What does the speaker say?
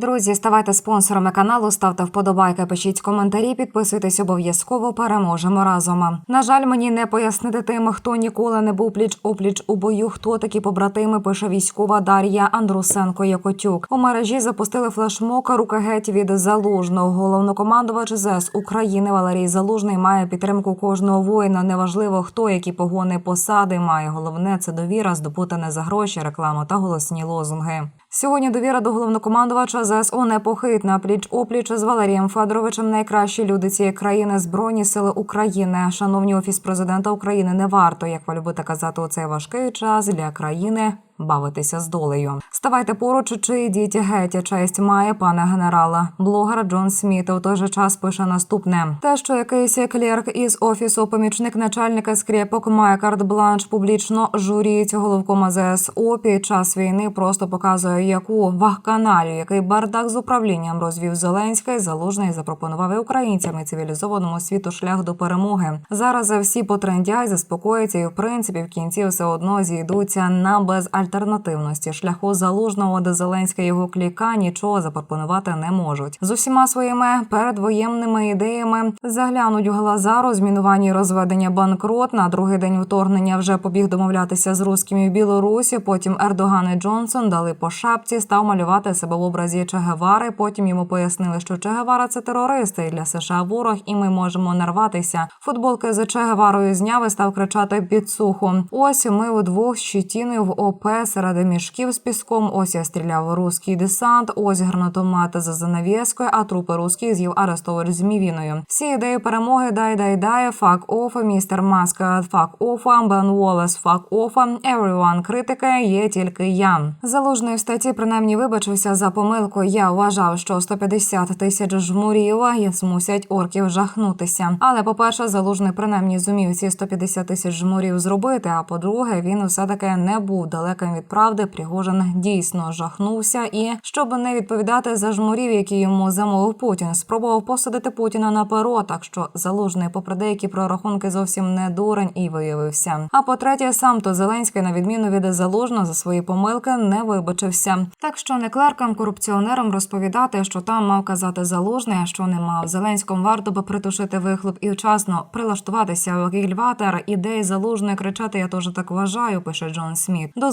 Друзі, ставайте спонсорами каналу, ставте вподобайки, пишіть коментарі, підписуйтесь обов'язково. Переможемо разом. На жаль, мені не пояснити тим, хто ніколи не був пліч опліч у бою. Хто такі побратими пише військова Дар'я Андрусенко Якотюк. У мережі запустили флешмоб «Рука геть від залужного. Головнокомандувач ЗС України Валерій Залужний має підтримку кожного воїна. Неважливо хто які погони посади має. Головне це довіра, здобута не за гроші, рекламу та голосні лозунги. Сьогодні довіра до головнокомандувача ЗСУ непохитна. Пліч опліч з Валерієм Федоровичем найкращі люди цієї країни збройні сили України. Шановні офіс президента України, не варто, як ви любите казати, у цей важкий час для країни. Бавитися з долею. Ставайте поруч чи йдіть геть. Честь має пане генерала. Блогер Джон Сміт у той же час пише наступне: те, що якийсь клерк із офісу, помічник начальника скрепок має карт-бланш публічно журіють головкома ЗСУ під час війни, просто показує, яку вахканалію, який бардак з управлінням розвів Зеленський, залужний запропонував і українцям і цивілізованому світу шлях до перемоги. Зараз всі потрендять, заспокояться, і в принципі в кінці все одно зійдуться на безальтернативності шляху залужного, де Зеленський і його кліка нічого запропонувати не можуть. З усіма своїми передвоєнними ідеями заглянуть у глаза розмінування розведення банкрот. На другий день вторгнення вже побіг домовлятися з русскими в Білорусі. Потім Ердоган і Джонсон дали по шапці, став малювати себе в образі Че Гевари. Потім йому пояснили, що Че Гевара – це терористи і для США ворог, і ми можемо нарватися. Футболки з Че Геварою зняв і став кричати підсуху. Ось ми вдвох з щитіною в ОП серед мішків з піском. Ось я стріляв у руський десант. Ось гранатомет за занавіскою, а трупи русських з'їв Арестович з мівіною. Всі ідеї перемоги дай дай дай фак оф, містер Маск фак оф, Бен Уоллес фак оф, everyone критика є тільки я. Залужний в статті принаймні вибачився за помилку. Я вважав, що 150 тисяч жмурів і змусять орків жахнутися. Але по-перше, залужний принаймні зумів ці 150 тисяч жмурів зробити. А по-друге, він все таки не був далеким від правди. Пригожин дійсно жахнувся і щоб не відповідати за жмурів, які йому замовив Путін, спробував посадити Путіна на перо. Так що залужний, попри деякі прорахунки, зовсім не дурень і виявився. А по-третє, сам то Зеленський, на відміну від залужного, за свої помилки не вибачився. Так що не клеркам, корупціонерам розповідати, що там мав казати залужний, а що не мав. Зеленському варто би притушити вихлоп і вчасно прилаштуватися в кільватер. Ідеї залужної кричати. Я теж так вважаю. Пише Джон Сміт. До